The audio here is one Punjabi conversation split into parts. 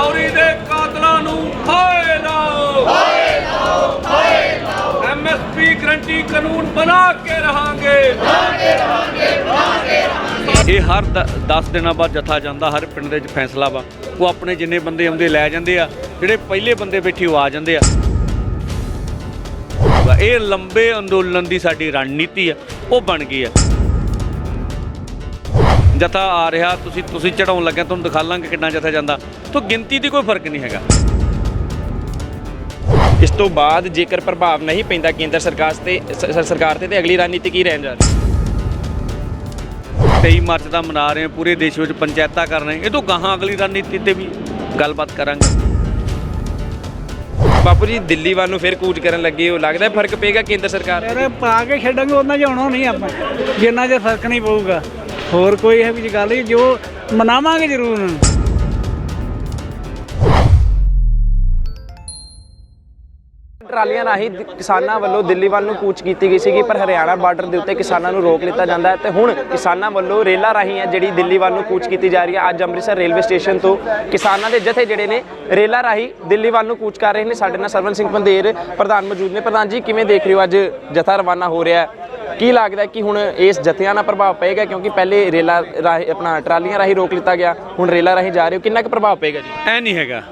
ਰਾਉਰੀ ਦੇ ਕਾਤਲਾਂ ਨੂੰ ਹਾਏ ਲਾਓ। ਹਾਏ ਲਾਓ ਹਾਏ ਲਾਓ ਐਮਐਸਪੀ ਗਰੰਟੀ ਕਾਨੂੰਨ ਬਣਾ ਕੇ ਰਹਾਂਗੇ। ਬਣਾ ਕੇ ਰਹਾਂਗੇ ਬਣਾ ਕੇ ਰਹਾਂਗੇ ਇਹ ਹਰ 10 ਦਿਨਾਂ ਬਾਅਦ ਜਥਾ ਜਾਂਦਾ, ਹਰ ਪਿੰਡ ਦੇ ਵਿੱਚ ਫੈਸਲਾ ਵਾ। ਉਹ ਆਪਣੇ ਜਿੰਨੇ ਬੰਦੇ ਆਉਂਦੇ ਲੈ ਜਾਂਦੇ ਆ, ਜਿਹੜੇ ਪਹਿਲੇ ਬੰਦੇ ਬੈਠੇ ਉਹ ਆ ਜਾਂਦੇ ਆ। ਇਹ ਲੰਬੇ ਅੰਦੋਲਨ ਦੀ ਸਾਡੀ ਰਣਨੀਤੀ ਆ, ਉਹ ਬਣ ਗਈ ਆ। ਜਥਾ ਆ ਰਿਹਾ, ਤੁਸੀਂ ਤੁਸੀਂ ਚੜਾਉਣ ਲੱਗਿਆ, ਤੁਹਾਨੂੰ ਦਿਖਾ ਲਾਂਗੇ ਕਿੰਨਾ ਜਥਾ ਜਾਂਦਾ। ਤੋਂ ਗਿਣਤੀ ਦੀ ਕੋਈ ਫ਼ਰਕ ਨਹੀਂ ਹੈਗਾ। ਇਸ ਤੋਂ ਬਾਅਦ ਜੇਕਰ ਪ੍ਰਭਾਵ ਨਹੀਂ ਪੈਂਦਾ ਕੇਂਦਰ ਸਰਕਾਰ ਤੇ ਸਰਕਾਰ ਤੇ ਤੇ ਅਗਲੀ ਰਣਨੀਤੀ ਕੀ ਰਹਿਣ ਜਾ ਰਹੀ 23 ਮਾਰਚ ਦਾ ਮਨਾ ਰਹੇ ਹਾਂ ਪੂਰੇ ਦੇਸ਼ ਵਿੱਚ ਪੰਚਾਇਤਾਂ ਕਰ ਰਹੇ। ਇਹ ਤੋਂ ਗਾਹਾਂ ਅਗਲੀ ਰਣਨੀਤੀ ਤੇ ਵੀ ਗੱਲਬਾਤ ਕਰਾਂਗੇ। ਬਾਪੂ ਜੀ ਦਿੱਲੀ ਵੱਲ ਨੂੰ ਫਿਰ ਕੂਚ ਕਰਨ ਲੱਗੇ ਹੋ। ਲੱਗਦਾ ਫ਼ਰਕ ਪਏਗਾ ਕੇਂਦਰ ਸਰਕਾਰ ਤੇ? ਯਾਰ ਪਾ ਕੇ ਛੱਡਾਂਗੇ ਉਹਨਾਂ ਜਾਣਾ ਨਹੀਂ ਆਪਾਂ। ਜਿੰਨਾ ਜੇ ਫ਼ਰਕ ਨਹੀਂ ਪਊਗਾ। ਹੋਰ ਕੋਈ ਇਹ ਵੀ ਗੱਲ ਨਹੀਂ ਜੋ ਮਨਾਵਾਂਗੇ ਜ਼ਰੂਰ। ਟਰਾਲੀਆਂ ਰਾਹੀਂ ਕਿਸਾਨਾਂ ਵੱਲੋਂ ਦਿੱਲੀ ਵੱਲ ਨੂੰ ਕੂਚ ਕੀਤੀ ਗਈ ਸੀਗੀ, ਪਰ ਹਰਿਆਣਾ ਬਾਰਡਰ ਦੇ ਉੱਤੇ ਕਿਸਾਨਾਂ ਨੂੰ ਰੋਕ ਲਿੱਤਾ ਜਾਂਦਾ ਹੈ ਤੇ ਹੁਣ ਕਿਸਾਨਾਂ ਵੱਲੋਂ ਰੇਲਾਂ ਰਾਹੀਂ ਹੈ ਜਿਹੜੀ ਦਿੱਲੀ ਵੱਲ ਨੂੰ ਕੂਚ ਕੀਤੀ ਜਾ ਰਹੀ ਹੈ। ਅੱਜ ਅੰਮ੍ਰਿਤਸਰ ਰੇਲਵੇ ਸਟੇਸ਼ਨ ਤੋਂ ਕਿਸਾਨਾਂ ਦੇ ਜਥੇ ਜਿਹੜੇ ਨੇ ਰੇਲਾਂ ਰਾਹੀਂ ਦਿੱਲੀ ਵੱਲ ਨੂੰ ਕੂਚ ਕਰ ਰਹੇ ਨੇ। ਸਾਡੇ ਨਾਲ ਸਰਵਨ ਸਿੰਘ ਪੰਦੇਰ ਪ੍ਰਧਾਨ ਮੌਜੂਦ ਨੇ। ਪ੍ਰਧਾਨ ਜੀ, ਕਿਵੇਂ ਦੇਖ ਰਹੇ ਹੋ? ਅੱਜ ਜਥਾ ਰਵਾਨਾ ਹੋ ਰਿਹਾ ਹੈ। ਕੀ ਲੱਗਦਾ ਕਿ ਹੁਣ ਇਸ ਜਥਿਆਂ ਦਾ ਪ੍ਰਭਾਵ ਪਏਗਾ? ਕਿਉਂਕਿ ਪਹਿਲੇ ਰੇਲਾਂ ਰਾਹੀਂ, ਆਪਣਾ ਟਰਾਲੀਆਂ ਰਾਹੀਂ ਰੋਕ ਲਿੱਤਾ ਗਿਆ, ਹੁਣ ਰੇਲਾਂ ਰਾਹੀਂ ਜਾ ਰਹੇ ਹੋ। ਕਿੰਨਾ ਕੁ ਪ੍ਰਭਾਵ ਪਏਗਾ ਜੀ? ਐ ਨਹੀਂ ਹੈਗਾ।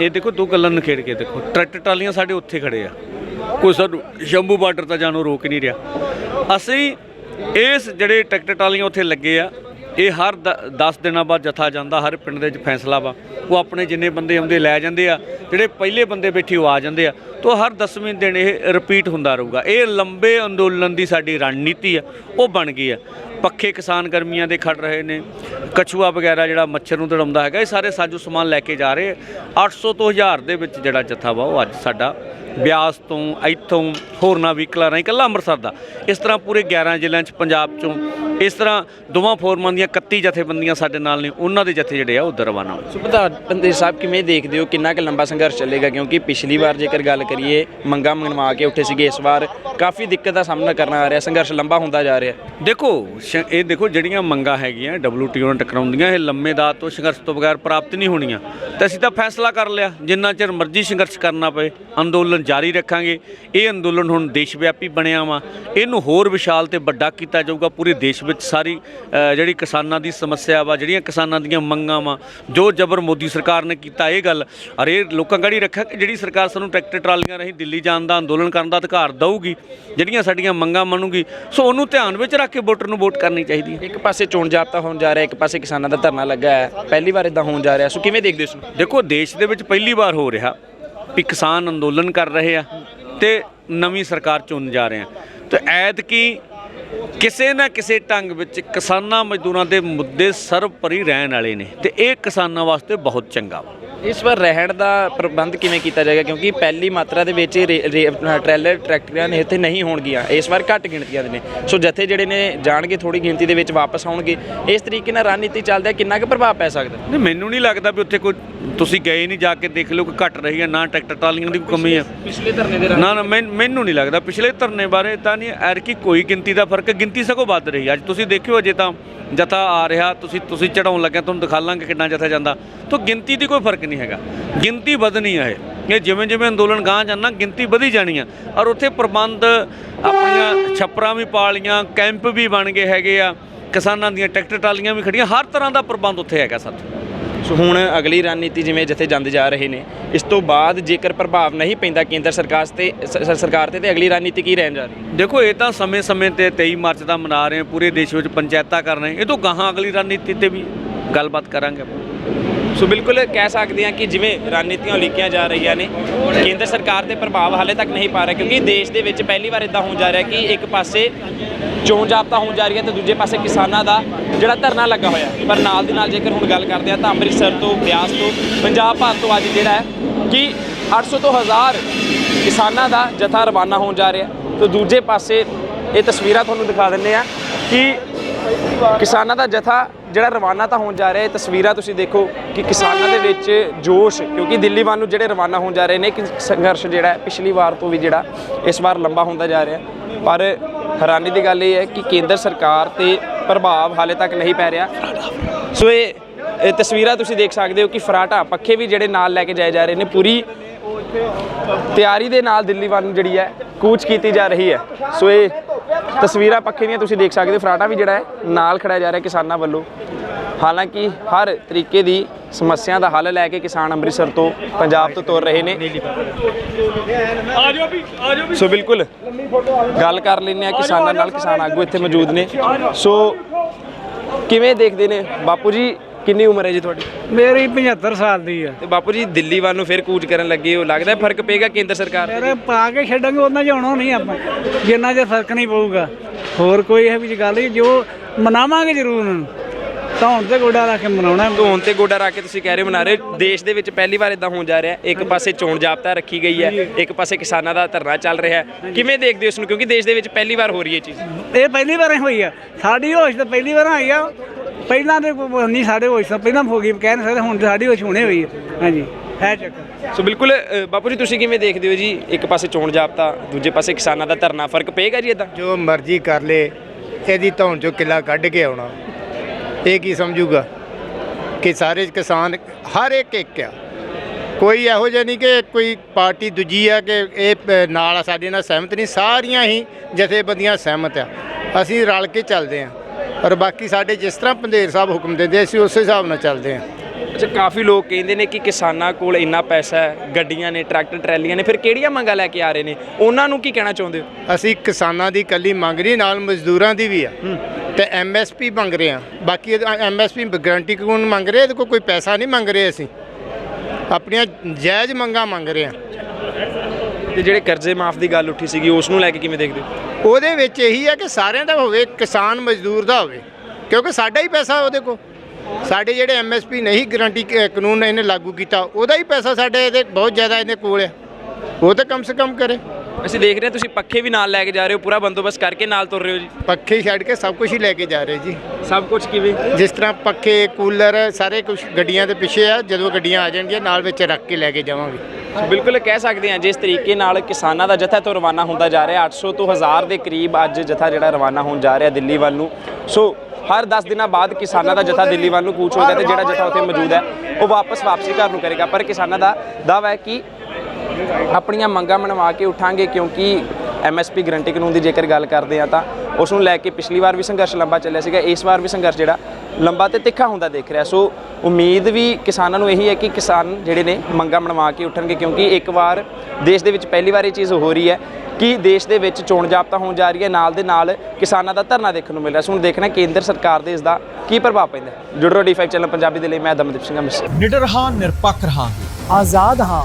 ਇਹ ਦੇਖੋ ਦੋ ਗੱਲਾਂ ਨਖੇੜ ਕੇ ਦੇਖੋ। ਟਰੈਕਟਰ ਟਰਾਲੀਆਂ ਸਾਡੇ ਉੱਥੇ ਖੜੇ ਆ। ਕੋਈ ਸਾਨੂੰ ਸ਼ੰਭੂ ਬਾਰਡਰ ਤਾਂ ਜਾਣੋ ਰੋਕ ਨਹੀਂ ਰਿਹਾ। ਅਸੀਂ ਇਸ ਜਿਹੜੇ ਟਰੈਕਟਰ ਟਰਾਲੀਆਂ ਉੱਥੇ ਲੱਗੇ ਆ, ਇਹ ਹਰ 10 ਦਿਨਾਂ ਬਾਅਦ ਜਥਾ ਜਾਂਦਾ, ਹਰ ਪਿੰਡ ਦੇ ਵਿੱਚ ਫੈਸਲਾ ਵਾ। ਉਹ ਆਪਣੇ ਜਿੰਨੇ ਬੰਦੇ ਆਉਂਦੇ ਲੈ ਜਾਂਦੇ ਆ, ਜਿਹੜੇ ਪਹਿਲੇ ਬੰਦੇ ਬੈਠੇ ਉਹ ਆ ਜਾਂਦੇ ਆ। ਤੋਂ ਹਰ 10ਵੇਂ ਦਿਨ ਇਹ ਰਿਪੀਟ ਹੁੰਦਾ ਰਹੂਗਾ। ਇਹ ਲੰਬੇ ਅੰਦੋਲਨ ਦੀ ਸਾਡੀ ਰਣਨੀਤੀ ਆ, ਉਹ ਬਣ ਗਈ ਆ। ਪੱਖੇ ਕਿਸਾਨ ਗਰਮੀਆਂ ਦੇ ਖੜ ਰਹੇ ਨੇ। ਕਛੂਆ ਵਗੈਰਾ ਜਿਹੜਾ ਮੱਛਰ ਨੂੰ ਦੜਾਉਂਦਾ ਹੈਗਾ, ਇਹ ਸਾਰੇ ਸਾਜੋ ਸਮਾਨ ਲੈ ਕੇ ਜਾ ਰਹੇ। 800 ਤੋਂ 1000 ਦੇ ਵਿੱਚ ਜਿਹੜਾ ਜਥਾ ਵਾ, ਉਹ ਅੱਜ ਸਾਡਾ ਬਿਆਸ ਤੋਂ, ਇੱਥੋਂ ਹੋਰਨਾਂ ਵਹੀਕਲਾਂ ਰਾਹੀਂ, ਇਕੱਲਾ ਅੰਮ੍ਰਿਤਸਰ ਦਾ। ਇਸ ਤਰ੍ਹਾਂ ਪੂਰੇ 11 ਜ਼ਿਲ੍ਹਿਆਂ 'ਚ ਪੰਜਾਬ 'ਚੋਂ ਇਸ ਤਰ੍ਹਾਂ ਦੋਵਾਂ ਫੋਰਮਾਂ ਦੀਆਂ 31 ਜਥੇਬੰਦੀਆਂ ਸਾਡੇ ਨਾਲ ਨੇ ਉਹਨਾਂ ਦੇ ਜਥੇ ਜਿਹੜੇ ਆ ਉਹ ਰਵਾਨਾ ਹੋਣਗੇ ਸੁਭਾਤ ਪੰਦੇ ਸਾਹਿਬ ਕਿਵੇਂ ਦੇਖਦੇ ਹੋ? ਕਿੰਨਾ ਕੁ ਲੰਬਾ ਸੰਘਰਸ਼ ਚੱਲੇਗਾ? ਕਿਉਂਕਿ ਪਿਛਲੀ ਵਾਰ ਜੇਕਰ ਗੱਲ ਕਰੀਏ ਮੰਗਾ ਮਨਵਾ ਕੇ ਉੱਠੇ ਸੀਗੇ ਇਸ ਵਾਰ ਕਾਫੀ ਦਿੱਕਤ ਦਾ ਸਾਹਮਣਾ ਕਰਨਾ ਆ ਰਿਹਾ ਸੰਘਰਸ਼ ਲੰਬਾ ਹੁੰਦਾ ਜਾ ਰਿਹਾ। ਦੇਖੋ ਸ਼- ਇਹ ਦੇਖੋ ਜਿਹੜੀਆਂ ਮੰਗਾਂ ਹੈਗੀਆਂ WTO ਨਾਲ ਟਕਰਾਉਂਦੀਆਂ ਇਹ ਲੰਮੇ ਦਾ ਤੋਂ ਸੰਘਰਸ਼ ਤੋਂ ਬਗੈਰ ਪ੍ਰਾਪਤ ਨਹੀਂ ਹੋਣੀਆਂ। ਤੇ ਅਸੀਂ ਤਾਂ ਫੈਸਲਾ ਕਰ ਲਿਆ ਜਿੰਨਾ ਚਿਰ ਮਰਜ਼ੀ ਸੰਘਰਸ਼ ਕਰਨਾ ਪਏ ਅੰਦੋਲਨ ਜਾਰੀ ਰੱਖਾਂਗੇ। ਇਹ ਅੰਦੋਲਨ ਹੁਣ ਦੇਸ਼ ਵਿਆਪੀ ਬਣਿਆ ਵਾ। ਇਹਨੂੰ ਹੋਰ ਵਿਸ਼ਾਲ ਤੇ ਵੱਡਾ ਕੀਤਾ ਜਾਊਗਾ ਪੂਰੇ ਦੇਸ਼ ਵਿੱਚ ਸਾਰੀ ਅ, ਜਿਹੜੀ ਕਿਸਾਨਾਂ ਦੀ ਸਮੱਸਿਆ ਵਾ ਜਿਹੜੀਆਂ ਕਿਸਾਨਾਂ ਦੀਆਂ ਮੰਗਾਂ ਵਾ ਜੋ ਜ਼ਬਰ ਮੋਦੀ ਸਰਕਾਰ ਨੇ ਕੀਤਾ ਇਹ ਗੱਲ ਅਰੇ ਲੋਕਾਂ ਗਾੜੀ ਰੱਖਿਆ ਕਿ ਜਿਹੜੀ ਸਰਕਾਰ ਸਾਨੂੰ ਟਰੈਕਟਰ ਟਰਾਲੀਆਂ ਰਾਹੀਂ ਦਿੱਲੀ ਜਾਣ ਦਾ ਅੰਦੋਲਨ ਕਰਨ ਦਾ ਅਧਿਕਾਰ ਦਊਗੀ ਜਿਹੜੀਆਂ ਸਾਡੀਆਂ ਮੰਗਾਂ ਮੰਨੂਗੀ ਸੋ ਉਹਨੂੰ ਧਿਆਨ ਵਿੱਚ ਰੱਖ ਕੇ ਵੋਟਰ ਨੂੰ ਵੋਟ ਕਰਨੀ ਚਾਹੀਦੀ ਹੈ। ਇੱਕ ਪਾਸੇ ਚੋਣ ਜਾਬਤਾ ਹੋਣ ਜਾ ਰਿਹਾ ਇੱਕ ਪਾਸੇ ਕਿਸਾਨਾਂ ਦਾ ਧਰਨਾ ਲੱਗਾ ਹੈ ਪਹਿਲੀ ਵਾਰ ਇਦਾਂ ਹੋਣ ਜਾ ਰਿਹਾ ਸੋ ਕਿਵੇਂ ਦੇਖਦੇ ਹੋ ਦੇਖੋ ਦੇਸ਼ ਦੇ ਵਿੱਚ ਪਹਿਲੀ ਵਾਰ ਹੋ ਰਿਹਾ ਵੀ ਕਿਸਾਨ ਅੰਦੋਲਨ ਕਰ ਰਹੇ ਆ ਤੇ ਨਵੀਂ ਸਰਕਾਰ ਚੁਣ ਜਾ ਰਹੇ ਆ। ਤੇ ਐਤਕੀ ਕਿਸੇ ਨਾ ਕਿਸੇ ਢੰਗ ਵਿੱਚ ਕਿਸਾਨਾਂ ਮਜ਼ਦੂਰਾਂ ਦੇ ਮੁੱਦੇ ਸਰਵਪਰੀ ਰਹਿਣ ਵਾਲੇ ਨੇ ਤੇ ਇਹ ਕਿਸਾਨਾਂ ਵਾਸਤੇ ਬਹੁਤ ਚੰਗਾ ਵਾ। ਇਸ ਵਾਰ ਰਹਿਣ ਦਾ ਪ੍ਰਬੰਧ ਕਿਵੇਂ ਕੀਤਾ ਜਾਏਗਾ? ਕਿਉਂਕਿ ਪਹਿਲੀ ਮਾਤਰਾ ਦੇ ਵਿੱਚ ਟ੍ਰੇਲਰ ਟਰੈਕਟਰਾਂ ਨੇ ਇੱਥੇ ਨਹੀਂ ਹੋਣਗੀਆਂ। ਇਸ ਵਾਰ ਘੱਟ ਗਿਣਤੀਆਂ ਦੇ ਨੇ। ਸੋ ਜਥੇ ਜਿਹੜੇ ਨੇ ਜਾਣਗੇ ਥੋੜੀ ਗਿਣਤੀ ਦੇ ਵਿੱਚ ਵਾਪਸ ਆਉਣਗੇ। ਇਸ ਤਰੀਕੇ ਨਾਲ ਰਣਨੀਤੀ ਚੱਲਦਾ ਹੈ, ਕਿੰਨਾ ਕੁ ਪ੍ਰਭਾਵ ਪੈ ਸਕਦਾ ਨਹੀਂ ਮੈਨੂੰ ਨਹੀਂ ਲੱਗਦਾ ਵੀ ਉੱਥੇ ਕੋਈ ਤੁਸੀਂ ਗਏ ਨਹੀਂ ਜਾ ਕੇ ਦੇਖ ਲਿਓ ਕਿ ਘਟ ਰਹੀ ਹੈ ਨਾ ਟਰੈਕਟਰ ਟਰਾਲੀਆਂ ਦੀ ਕੋਈ ਕਮੀ ਹੈ। ਪਿਛਲੇ ਧਰਨੇ ਦੇ ਨਾ ਨਾ ਮੈਨ- ਨਹੀਂ ਲੱਗਦਾ। ਪਿਛਲੇ ਧਰਨੇ ਬਾਰੇ ਤਾਂ ਨਹੀਂ ਐਰ ਕੀ ਕੋਈ ਗਿਣਤੀ ਦਾ ਫ਼ਰਕ ਗਿਣਤੀ ਸਗੋਂ ਵੱਧ ਰਹੀ। ਅੱਜ ਤੁਸੀਂ ਦੇਖਿਓ ਅਜੇ ਤਾਂ ਜਥਾ ਆ ਰਿਹਾ। ਤੁਸੀਂ ਤੁਸੀਂ ਚੜਾਉਣ ਲੱਗਿਆ ਤੁਹਾਨੂੰ ਦਿਖਾ ਲਾਂਗੇ ਕਿੰਨਾ ਜਥਾ ਜਾਂਦਾ। ਤੋਂ ਗਿਣਤੀ ਦੀ ਕੋਈ ਫ਼ਰਕ ਨਹੀਂ ਹੈਗਾ। ਗਿਣਤੀ ਵਧਣੀ ਹੈ ਇਹ। ਜਿਵੇਂ ਜਿਵੇਂ ਅੰਦੋਲਨ ਗਾਂ ਜਾਂਦਾ ਗਿਣਤੀ ਵਧੀ ਜਾਣੀ ਆ। ਔਰ ਉੱਥੇ ਪ੍ਰਬੰਧ ਆਪਣੀਆਂ ਛੱਪਰਾਂ ਵੀ ਪਾ ਲਈਆਂ ਕੈਂਪ ਵੀ ਬਣ ਗਏ ਹੈਗੇ ਆ। ਕਿਸਾਨਾਂ ਦੀਆਂ ਟਰੈਕਟਰ ਟਰਾਲੀਆਂ ਵੀ ਖੜੀਆਂ। ਹਰ ਤਰ੍ਹਾਂ ਦਾ ਪ੍ਰਬੰਧ ਉੱਥੇ ਹੈਗਾ ਸਾਥ। ਸੋ ਹੁਣ ਅਗਲੀ ਰਣਨੀਤੀ ਜਿਵੇਂ ਜਥੇ ਜਾਂਦੇ ਜਾ ਰਹੇ ਨੇ ਇਸ ਤੋਂ ਬਾਅਦ ਜੇਕਰ ਪ੍ਰਭਾਵ ਨਹੀਂ ਪੈਂਦਾ ਕੇਂਦਰ ਸਰਕਾਰ ਤੇ ਸ- ਸਰਕਾਰ ਤੇ ਤੇ ਅਗਲੀ ਰਣਨੀਤੀ ਕੀ ਰਹਿਣ ਜਾ ਰਹੀ ਹੈ? ਦੇਖੋ ਇਹ ਤਾਂ ਸਮੇਂ-ਸਮੇਂ ਤੇ 23 ਮਾਰਚ ਦਾ ਮਨਾ ਰਹੇ ਹਾਂ ਪੂਰੇ ਦੇਸ਼ ਵਿੱਚ ਪੰਚਾਇਤਾਂ ਕਰ ਰਹੇ ਹਾਂ। ਇਹ ਤੋਂ ਗਾਹਾਂ ਅਗਲੀ ਰਣਨੀਤੀ ਤੇ ਵੀ ਗੱਲਬਾਤ ਕਰਾਂਗੇ ਆਪਾਂ। ਸੋ ਬਿਲਕੁਲ ਕਹਿ ਸਕਦੇ ਹਾਂ ਕਿ ਜਿਵੇਂ ਰਣਨੀਤੀਆਂ ਉਲੀਕੀਆਂ ਜਾ ਰਹੀਆਂ ਨੇ, ਕੇਂਦਰ ਸਰਕਾਰ ਤੇ ਪ੍ਰਭਾਵ ਹਾਲੇ ਤੱਕ ਨਹੀਂ ਪਾ ਰਿਹਾ ਕਿਉਂਕਿ ਦੇਸ਼ ਦੇ ਵਿੱਚ ਪਹਿਲੀ ਵਾਰ ਇਦਾਂ ਹੋਣ ਜਾ ਰਿਹਾ ਕਿ ਇੱਕ ਪਾਸੇ ਚੋਣ ਜਾਬਤਾ ਹੋਣ ਜਾ ਰਹੀ ਹੈ ਤੇ ਦੂਜੇ ਪਾਸੇ ਕਿਸਾਨਾਂ ਦਾ ਜਿਹੜਾ ਧਰਨਾ ਲੱਗਾ ਹੋਇਆ ਪਰ ਨਾਲ ਦੀ ਨਾਲ ਜੇਕਰ ਹੁਣ ਗੱਲ ਕਰਦੇ ਹਾਂ ਤਾਂ ਅੰਮ੍ਰਿਤਸਰ ਤੋਂ, ਬਿਆਸ ਤੋਂ, ਪੰਜਾਬ ਭਰ ਤੋਂ ਅੱਜ ਜਿਹੜਾ ਹੈ ਕਿ 800 ਤੋਂ 1000 ਕਿਸਾਨਾਂ ਦਾ ਜਥਾ ਰਵਾਨਾ ਹੋਣ ਜਾ ਰਿਹਾ ਤੇ ਦੂਜੇ ਪਾਸੇ ਇਹ ਤਸਵੀਰਾਂ ਤੁਹਾਨੂੰ ਦਿਖਾ ਦਿੰਦੇ ਆ ਕਿ ਕਿਸਾਨਾਂ ਦਾ ਜਥਾ ਜਿਹੜਾ ਰਵਾਨਾ ਤਾਂ ਹੋਣ ਜਾ ਰਿਹਾ ਇਹ ਤਸਵੀਰਾਂ ਤੁਸੀਂ ਦੇਖੋ ਕਿ ਕਿਸਾਨਾਂ ਦੇ ਵਿੱਚ ਜੋਸ਼, ਕਿਉਂਕਿ ਦਿੱਲੀ ਵੱਲ ਨੂੰ ਜਿਹੜੇ ਰਵਾਨਾ ਹੋਣ ਜਾ ਰਹੇ ਨੇ, ਕਿ ਸੰਘਰਸ਼ ਜਿਹੜਾ ਪਿਛਲੀ ਵਾਰ ਤੋਂ ਵੀ ਜਿਹੜਾ ਇਸ ਵਾਰ ਲੰਬਾ ਹੁੰਦਾ ਜਾ ਰਿਹਾ ਪਰ ਹੈਰਾਨੀ ਦੀ ਗੱਲ ਇਹ ਹੈ ਕਿ ਕੇਂਦਰ ਸਰਕਾਰ ਤੇ ਪ੍ਰਭਾਵ ਹਾਲੇ ਤੱਕ ਨਹੀਂ ਪੈ ਰਿਹਾ। ਸੋ ਇਹ ਇਹ ਤਸਵੀਰਾਂ ਤੁਸੀਂ ਦੇਖ ਸਕਦੇ ਹੋ ਕਿ ਫਰਾਟਾ ਪੱਖੇ ਵੀ ਜਿਹੜੇ ਨਾਲ ਲੈ ਕੇ ਜਾਏ ਜਾ ਰਹੇ ਨੇ। ਪੂਰੀ ਤਿਆਰੀ ਦੇ ਨਾਲ ਦਿੱਲੀ ਵੱਲ ਨੂੰ ਜਿਹੜੀ ਹੈ, ਕੂਚ ਕੀਤੀ ਜਾ ਰਹੀ ਹੈ। ਸੋ ਇਹ ਤਸਵੀਰਾਂ ਪੱਖੇ ਦੀਆਂ ਤੁਸੀਂ ਦੇਖ ਸਕਦੇ ਹੋ। ਫਰਾਟਾ ਵੀ ਜਿਹੜਾ ਹੈ, ਨਾਲ ਖੜਿਆ ਜਾ ਰਿਹਾ ਕਿਸਾਨਾਂ ਵੱਲੋਂ। ਹਾਲਾਂਕਿ ਹਰ ਤਰੀਕੇ ਦੀ ਸਮੱਸਿਆ ਦਾ ਹੱਲ ਲੈ ਕੇ ਕਿਸਾਨ ਅੰਮ੍ਰਿਤਸਰ ਤੋਂ ਪੰਜਾਬ ਤੋਂ ਤੁਰ ਰਹੇ ਨੇ। ਸੋ ਬਿਲਕੁਲ ਗੱਲ ਕਰ ਲੈਂਦੇ ਆ ਕਿਸਾਨਾਂ ਨਾਲ। ਕਿਸਾਨ ਆਗੂ ਇੱਥੇ ਮੌਜੂਦ ਨੇ। ਸੋ ਕਿਵੇਂ ਦੇਖਦੇ ਨੇ? ਬਾਪੂ ਜੀ ਕਿੰਨੀ ਉਮਰ ਹੈ ਜੀ ਤੁਹਾਡੀ? ਮੇਰੀ 75 ਸਾਲ ਦੀ ਆ। ਤੇ ਬਾਪੂ ਜੀ ਦਿੱਲੀ ਵੱਲ ਨੂੰ ਫਿਰ ਕੂਚ ਕਰਨ ਲੱਗੇ ਹੋ। ਲੱਗਦਾ ਹੈ ਫ਼ਰਕ ਪਏਗਾ ਕੇਂਦਰ ਸਰਕਾਰ ਤੇ? ਮੇਰੇ ਪਾ ਕੇ ਛੱਡਾਂਗੇ ਉਹਨਾਂ ਜਾਣਾ ਨਹੀਂ ਆਪਾਂ। ਜਿੰਨਾ ਜੇ ਫ਼ਰਕ ਨਹੀਂ ਪਊਗਾ। ਹੋਰ ਕੋਈ ਇਹ ਵੀ ਗੱਲ ਨਹੀਂ ਜੋ ਮਨਾਵਾਂਗੇ ਜ਼ਰੂਰ ਉਹਨਾਂ। ਨੂੰ ਤਾਂ ਹੁਣ ਤੇ ਗੋਡਾ ਰੱਖ ਕੇ ਮਨਾਉਣਾ ਧੋਣ ਤੇ ਗੋਡਾ ਰੱਖ ਕੇ ਤੁਸੀਂ ਕਹਿ ਰਹੇ ਹੋ ਮਨਾ ਰਹੇ ਹੋ। ਦੇਸ਼ ਦੇ ਵਿੱਚ ਪਹਿਲੀ ਵਾਰ ਇਦਾਂ ਹੋਣ ਜਾ ਰਿਹਾ ਹੈ। ਇੱਕ ਪਾਸੇ ਚੋਣ ਜਾਬਤਾ ਰੱਖੀ ਗਈ ਹੈ। ਇੱਕ ਪਾਸੇ ਕਿਸਾਨਾਂ ਦਾ ਧਰਨਾ ਚੱਲ ਰਿਹਾ ਹੈ। ਕਿਵੇਂ ਦੇਖਦੇ ਹੋ ਇਸ ਨੂੰ? ਕਿਉਂਕਿ ਦੇਸ਼ ਦੇ ਵਿੱਚ ਪਹਿਲੀ ਵਾਰ ਹੋ ਰਹੀ ਹੈ ਇਹ ਚੀਜ਼। ਇਹ ਪਹਿਲੀ ਵਾਰ ਹੀ ਹੋਈ ਆ। ਸਾਡੀ ਹੋਸ਼ ਤਾਂ ਪਹਿਲੀ ਵਾਰ ਆਈ ਆ। ਪਹਿਲਾਂ ਤੇ ਨਹੀਂ ਸਾਡੇ ਹੋਸ਼ ਤਾਂ ਪਹਿਲਾਂ ਹੋ ਗਈ ਕਹਿ ਨਹੀਂ ਸਕਦੇ ਹੁਣ ਸਾਡੀ ਹੋਸ਼ ਹੁਣੇ ਹੋਈ ਹੈ। ਹਾਂਜੀ ਹੈ ਚੱਕਰ। ਸੋ ਬਿਲਕੁਲ ਅ, ਬਾਪੂ ਜੀ ਤੁਸੀਂ ਕਿਵੇਂ ਦੇਖਦੇ ਹੋ ਜੀ? ਇੱਕ ਪਾਸੇ ਚੋਣ ਜਾਬਤਾ ਦੂਜੇ ਪਾਸੇ ਕਿਸਾਨਾਂ ਦਾ ਧਰਨਾ ਫ਼ਰਕ ਪਏਗਾ ਜੀ ਇਦਾਂ ਜੋ ਮਰਜ਼ੀ ਕਰ ਲੇ ਇਹਦੀ ਧੌਣ ਚੋਂ ਕਿੱਲਾ ਕੱਢ ਕੇ ਆਉਣਾ। ਇਹ ਕੀ ਸਮਝੂਗਾ ਕਿ ਸਾਰੇ ਕਿਸਾਨ ਹਰ ਇੱਕ ਇੱਕ ਆ। ਕੋਈ ਇਹੋ ਜਿਹਾ ਨਹੀਂ ਕਿ ਕੋਈ ਪਾਰਟੀ ਦੂਜੀ ਆ ਕਿ ਇਹ ਪ- ਨਾਲ ਸਾਡੇ ਨਾਲ ਸਹਿਮਤ ਨਹੀਂ ਸਾਰੀਆਂ ਹੀ ਜਥੇਬੰਦੀਆਂ ਸਹਿਮਤ ਆ। ਅਸੀਂ ਰਲ ਕੇ ਚੱਲਦੇ ਆ। ਔਰ ਬਾਕੀ ਸਾਡੇ ਜਿਸ ਤਰ੍ਹਾਂ ਪੰਧੇਰ ਸਾਹਿਬ ਹੁਕਮ ਦਿੰਦੇ ਅਸੀਂ ਉਸੇ ਹਿਸਾਬ ਨਾਲ ਚੱਲਦੇ ਆ ਅੱਛਾ ਕਾਫੀ ਲੋਕ ਕਹਿੰਦੇ ਨੇ ਕਿ ਕਿਸਾਨਾਂ ਕੋਲ ਇੰਨਾ ਪੈਸਾ ਹੈ ਗੱਡੀਆਂ ਨੇ ਟਰੈਕਟਰ ਟਰੈਲੀਆਂ ਨੇ ਫਿਰ ਕਿਹੜੀਆਂ ਮੰਗਾਂ ਲੈ ਕੇ ਆ ਰਹੇ ਨੇ? ਉਹਨਾਂ ਨੂੰ ਕੀ ਕਹਿਣਾ ਚਾਹੁੰਦੇ ਹੋ? ਅਸੀਂ ਕਿਸਾਨਾਂ ਦੀ ਕੱਲੀ ਮੰਗ ਨਹੀਂ ਨਾਲ ਮਜ਼ਦੂਰਾਂ ਦੀ ਵੀ ਆ। ਤੇ ਐਮਐਸਪੀ ਮੰਗ ਰਹੇ ਆ ਬਾਕੀ ਐਮਐਸਪੀ ਗਾਰੰਟੀ ਕਾਨੂੰਨ ਮੰਗ ਰਹੇ ਇਹਦੇ ਕੋਲ ਕੋਈ ਪੈਸਾ ਨਹੀਂ ਮੰਗ ਰਹੇ ਅਸੀਂ। ਆਪਣੀਆਂ ਜਾਇਜ਼ ਮੰਗਾਂ ਮੰਗ ਰਹੇ ਆ ਤੇ ਜਿਹੜੇ ਕਰਜ਼ੇ ਮਾਫ ਦੀ ਗੱਲ ਉੱਠੀ ਸੀਗੀ ਉਸ ਨੂੰ ਲੈ ਕੇ ਕਿਵੇਂ ਦੇਖਦੇ ਹੋ? ਉਹਦੇ ਵਿੱਚ ਇਹੀ ਹੈ ਕਿ ਸਾਰਿਆਂ ਦਾ ਹੋਵੇ ਕਿਸਾਨ ਮਜ਼ਦੂਰ ਦਾ ਹੋਵੇ। ਕਿਉਂਕਿ ਸਾਡਾ ਹੀ ਪੈਸਾ ਉਹਦੇ ਕੋਲ। ਸਾਡੇ ਜਿਹੜੇ ਐਮਐਸਪੀ ਨਹੀਂ ਗਾਰੰਟੀ ਕਾਨੂੰਨ ਇਹਨੇ ਲਾਗੂ ਕੀਤਾ ਉਹਦਾ ਹੀ ਪੈਸਾ ਸਾਡੇ ਇਹਦੇ ਬਹੁਤ ਜ਼ਿਆਦਾ ਇਹਦੇ ਕੋਲ ਆ। ਉਹ ਤਾਂ ਕਮ ਸੇ ਕਮ ਕਰੇ। ਅਸੀਂ ਦੇਖ ਰਹੇ ਹਾਂ ਤੁਸੀਂ ਪੱਖੇ ਵੀ ਨਾਲ ਲੈ ਕੇ ਜਾ ਰਹੇ ਹੋ ਪੂਰਾ ਬੰਦੋਬਸਤ ਕਰਕੇ ਨਾਲ ਤੁਰ ਰਹੇ ਹੋ ਜੀ। ਪੱਖੇ ਹੀ ਛੱਡ ਕੇ ਸਭ ਕੁਝ ਹੀ ਲੈ ਕੇ ਜਾ ਰਹੇ ਜੀ। ਸਭ ਕੁਝ ਕਿਵੇਂ? ਜਿਸ ਤਰ੍ਹਾਂ ਪੱਖੇ ਕੂਲਰ ਸਾਰੇ ਕੁਝ ਗੱਡੀਆਂ ਦੇ ਪਿੱਛੇ ਆ ਜਦੋਂ ਗੱਡੀਆਂ ਆ ਜਾਣਗੀਆਂ ਨਾਲ ਵਿੱਚ ਰੱਖ ਕੇ ਲੈ ਕੇ ਜਾਵਾਂਗੇ। ਸੋ ਬਿਲਕੁਲ ਕਹਿ ਸਕਦੇ ਹਾਂ, ਜਿਸ ਤਰੀਕੇ ਨਾਲ ਕਿਸਾਨਾਂ ਦਾ ਜਥਾ ਤੋਂ ਰਵਾਨਾ ਹੁੰਦਾ ਜਾ ਰਿਹਾ 800 ਤੋਂ 1000 ਦੇ ਕਰੀਬ ਅੱਜ ਜਥਾ ਜਿਹੜਾ ਰਵਾਨਾ ਹੋਣ ਜਾ ਰਿਹਾ ਦਿੱਲੀ ਵੱਲ ਨੂੰ। ਸੋ ਹਰ 10 ਦਿਨਾਂ ਬਾਅਦ ਕਿਸਾਨਾਂ ਦਾ ਜਥਾ ਦਿੱਲੀ ਵੱਲ ਨੂੰ ਕੂਚ ਹੋਗਾ ਤੇ ਜਿਹੜਾ ਜਥਾ ਉੱਥੇ ਮੌਜੂਦ ਹੈ, ਉਹ ਵਾਪਸ ਵਾਪਸੀ ਘਰ ਨੂੰ ਕਰੇਗਾ। ਪਰ ਕਿਸਾਨਾਂ ਦਾ ਦਾਅਵਾ ਹੈ ਕਿ ਆਪਣੀਆਂ ਮੰਗਾਂ ਮਨਵਾ ਕੇ ਉਠਾਂਗੇ ਕਿਉਂਕਿ ਐਮਐਸਪੀ ਗਰੰਟੀ ਕਾਨੂੰਨ ਦੀ ਜੇਕਰ ਗੱਲ ਕਰਦੇ ਆ ਤਾਂ ਉਸ ਨੂੰ ਲੈ ਕੇ ਪਿਛਲੀ ਵਾਰ ਵੀ ਸੰਘਰਸ਼ ਲੰਬਾ ਚੱਲਿਆ ਸੀਗਾ, ਇਸ ਵਾਰ ਵੀ ਸੰਘਰਸ਼ ਜਿਹੜਾ ਲੰਬਾ ਤੇ ਤਿੱਖਾ ਹੁੰਦਾ ਦੇਖ ਰਿਹਾ। ਸੋ ਉਮੀਦ ਵੀ ਕਿਸਾਨਾਂ ਨੂੰ ਇਹੀ ਹੈ ਕਿ ਕਿਸਾਨ ਜਿਹੜੇ ਨੇ ਮੰਗਾਂ ਮਨਵਾ ਕੇ ਉੱਠਣਗੇ, ਕਿਉਂਕਿ ਇੱਕ ਵਾਰ ਦੇਸ਼ ਦੇ ਵਿੱਚ ਪਹਿਲੀ ਵਾਰ ਇਹ ਚੀਜ਼ ਹੋ ਰਹੀ ਹੈ ਕਿ ਦੇਸ਼ ਦੇ ਵਿੱਚ ਚੋਣ ਜਾਬਤਾ ਹੋਣ ਜਾ ਰਹੀ ਹੈ, ਨਾਲ ਦੇ ਨਾਲ ਕਿਸਾਨਾਂ ਦਾ ਧਰਨਾ ਦੇਖਣ ਨੂੰ ਮਿਲ ਰਿਹਾ। ਸੋ ਹੁਣ ਦੇਖਣਾ ਕੇਂਦਰ ਸਰਕਾਰ ਦੇ ਇਸ ਦਾ ਕੀ ਪ੍ਰਭਾਵ ਪੈਂਦਾ ਹੈ। ਜੁੜੋ ਡੀ5 ਚੈਨਲ ਪੰਜਾਬੀ ਦੇ ਲਈ, ਮੈਂ ਦਮਨਦੀਪ ਸਿੰਘ ਮਿਸ ਨਿਡਰ ਹਾਂ, ਨਿਰਪੱਖ ਹਾਂ ਆਜ਼ਾਦ ਹਾਂ।